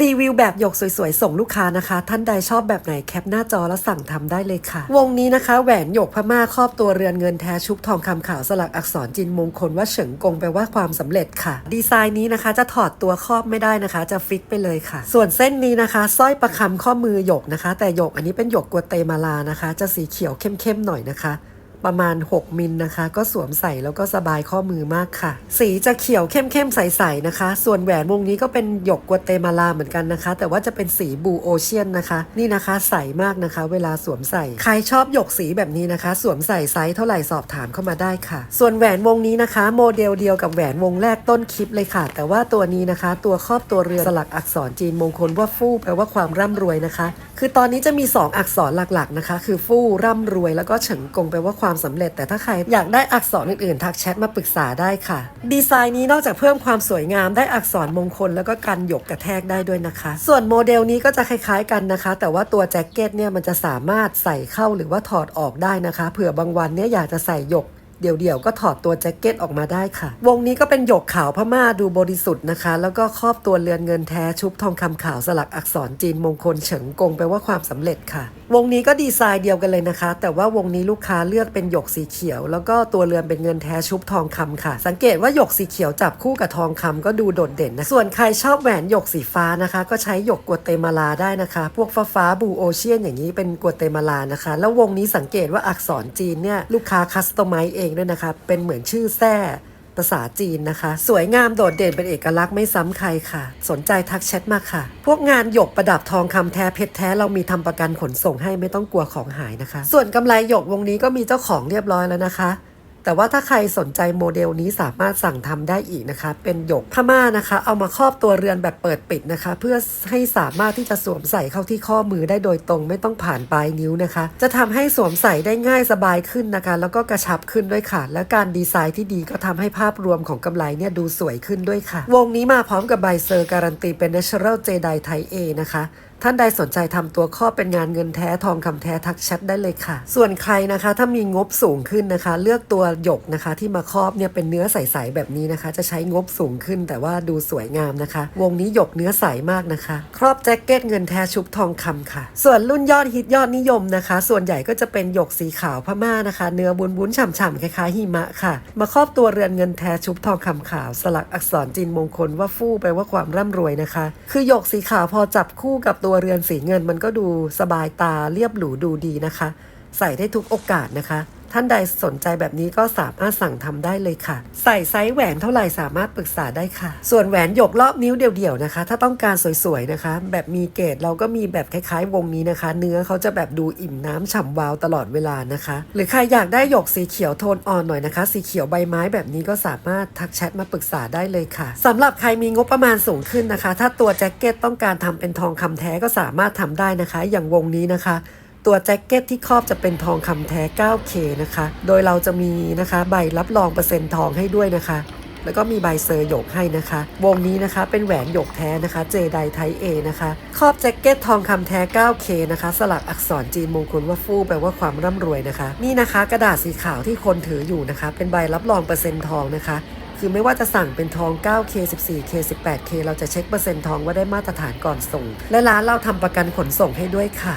รีวิวแบบหยกสวยๆ ส่งลูกค้านะคะ ท่านใดชอบแบบไหนแคปหน้าจอแล้วสั่งทำได้เลยค่ะ วงนี้นะคะแหวนหยกพม่าครอบตัวเรือนเงินแท้ชุบทองคำขาวสลักอักษรจีนมงคลว่าเฉิงกงแปลว่าความสำเร็จค่ะ ดีไซน์นี้นะคะจะถอดตัวครอบไม่ได้นะคะ จะฟิกไปเลยค่ะ ส่วนเส้นนี้นะคะสร้อยประคำข้อมือหยกนะคะ แต่หยกอันนี้เป็นหยกกัวเตมาลานะคะ จะสีเขียวเข้มๆหน่อยนะคะ ประมาณ 6 มิลนะคะ ก็สวมใส่แล้วก็สบายข้อมือมากค่ะ สีจะเขียวเข้มๆใสๆนะคะ ส่วนแหวนวงนี้ก็เป็นหยกกัวเตมาลาเหมือนกันนะคะ แต่ว่าจะเป็นสีบูโอเชียนนะคะ นี่นะคะใสมากนะคะ เวลาสวมใส่ ใครชอบหยกสีแบบนี้นะคะ สวมใส่ไซส์เท่าไหร่สอบถามเข้ามาได้ค่ะ ส่วนแหวนวงนี้นะคะ โมเดลเดียวกับแหวนวงแรกต้นคลิปเลยค่ะ แต่ว่าตัวนี้นะคะ ตัวครอบตัวเรือนสลักอักษรจีนมงคลว่าฟู่แปลว่าความร่ำรวยนะคะ คือตอนนี้จะมี 2 อักษรหลักๆนะคะ คือฟู่ร่ำรวย แล้วก็เฉิงกงแปลว่าความสำเร็จ แต่ถ้าใครอยากได้อักษรอื่นๆ ทักแชทมาปรึกษาได้ค่ะ ดีไซน์นี้นอกจากเพิ่มความสวยงามได้อักษรมงคล แล้วก็กันหยกกระแทกได้ด้วยนะคะ ส่วนโมเดลนี้ก็จะคล้ายๆกันนะคะ แต่ว่าตัวแจ็คเก็ตเนี่ยมันจะสามารถใส่เข้าหรือว่าถอดออกได้นะคะ เผื่อบางวันเนี่ยอยากจะใส่หยก เดี่ยวๆก็ถอดตัวแจ็คเก็ตออกมาได้ค่ะ วงนี้ก็เป็นหยกขาวพม่าดูบริสุทธิ์นะคะ แล้วก็ครอบตัวเรือนเงินแท้ชุบทองคำขาวสลักอักษรจีนมงคลเฉิงกงแปลว่าความสำเร็จค่ะ วงนี้ก็ดีไซน์เดียวกันเลยนะคะ แต่ว่าวงนี้ลูกค้าเลือกเป็นหยกสีเขียว แล้วก็ตัวเรือนเป็นเงินแท้ชุบทองคำค่ะ สังเกตว่าหยกสีเขียวจับคู่กับทองคำก็ดูโดดเด่นนะส่วนใครชอบแหวนหยกสีฟ้านะคะ ก็ใช้หยกกัวเตมาลาได้นะคะ พวกฟ้าฟ้าบูโอเชียนอย่างนี้เป็นกัวเตมาลานะคะ แล้ววงนี้สังเกตว่าอักษรจีนเนี่ยลูกค้าคัสตอมไมซ์เองด้วยนะคะ เป็นเหมือนชื่อแท้ภาษาจีนนะคะ สวยงามโดดเด่นเป็นเอกลักษณ์ไม่ซ้ำใครค่ะ สนใจทักแชทมาค่ะ พวกงานหยกประดับทองคำแท้เพชรแท้เรามีทำประกันขนส่งให้ไม่ต้องกลัวของหายนะคะ ส่วนกำไรหยกวงนี้ก็มีเจ้าของเรียบร้อยแล้วนะคะ แต่ว่าถ้าใครสนใจโมเดลนี้สามารถสั่งทำได้อีกนะคะ เป็นหยกพม่านะคะ เอามาครอบตัวเรือนแบบเปิดปิดนะคะ เพื่อให้สามารถที่จะสวมใส่เข้าที่ข้อมือได้โดยตรง ไม่ต้องผ่านปลายนิ้วนะคะ จะทำให้สวมใส่ได้ง่ายสบายขึ้นนะคะ แล้วก็กระชับขึ้นด้วยค่ะ และการดีไซน์ที่ดีก็ทำให้ภาพรวมของกำไรเนี่ยดูสวยขึ้นด้วยค่ะ วงนี้มาพร้อมกับใบเซอร์การันตีเป็น Natural Jedi Type A นะคะ ท่านใดสนใจทำตัวข้อเป็นงานเงินแท้ทองคำแท้ทักแชทได้เลยค่ะ ส่วนใครนะคะ ถ้ามีงบสูงขึ้นนะคะ เลือกตัวหยกนะคะที่มาครอบเนี่ยเป็นเนื้อใสๆแบบนี้นะคะ จะใช้งบสูงขึ้นแต่ว่าดูสวยงามนะคะ วงนี้หยกเนื้อใสมากนะคะ ครอบแจ็คเก็ตเงินแท้ชุบทองคำค่ะ ส่วนรุ่นยอดฮิตยอดนิยมนะคะ ส่วนใหญ่ก็จะเป็นหยกสีขาวพม่านะคะ เนื้อบุนบุนๆฉ่ำๆคล้ายๆหิมะค่ะ มาครอบตัวเรือนเงินแท้ชุบทองคำขาว สลักอักษรจีนมงคลว่าฟู่แปลว่าความร่ำรวยนะคะ คือหยกสีขาวพอจับคู่กับตัววเรือนสีเงินมันก็ดูสบายตาเรียบหรูดูดีนะคะ ใส่ได้ทุกโอกาสนะคะ ท่านใดสนใจแบบนี้ก็สามารถสั่งทำได้เลยค่ะ ใส่ไซส์แหวนเท่าไหร่สามารถปรึกษาได้ค่ะ ส่วนแหวนหยกรอบนิ้วเดี่ยวๆนะคะ ถ้าต้องการสวยๆนะคะ แบบมีเกรดเราก็มีแบบคล้ายๆ วงนี้นะคะ เนื้อเขาจะแบบดูอิ่มน้ำฉ่ำวาวตลอดเวลานะคะ หรือใครอยากได้หยกสีเขียวโทนอ่อนหน่อยนะคะ สีเขียวใบไม้แบบนี้ก็สามารถทักแชทมาปรึกษาได้เลยค่ะสำหรับใครมีงบประมาณสูงขึ้นนะคะ ถ้าตัวแจ็คเก็ตต้องการทำเป็นทองคำแท้ก็สามารถทำได้นะคะ อย่างวงนี้นะคะ ตัวแจ็คเก็ตที่ครอบจะเป็นทองคำแท้ 9K นะคะ โดยเราจะมีนะคะใบรับรองเปอร์เซ็นต์ทองให้ด้วยนะคะ แล้วก็มีใบเซอร์หยกให้นะคะ วงนี้นะคะเป็นแหวนหยกแท้นะคะ เจไดไทเอนะคะ ครอบแจ็คเก็ตทองคำแท้ 9K นะคะ สลักอักษรจีนมงคลว่าฟู่แปลว่าความร่ำรวยนะคะ นี่นะคะ กระดาษสีขาวที่คนถืออยู่นะคะ เป็นใบรับรองเปอร์เซ็นต์ทองนะคะคือไม่ว่าจะสั่งเป็นทอง 9K 14K 18K เราจะเช็คเปอร์เซ็นต์ทองว่าได้มาตรฐานก่อนส่ง และร้านเราทำประกันขนส่งให้ด้วยค่ะ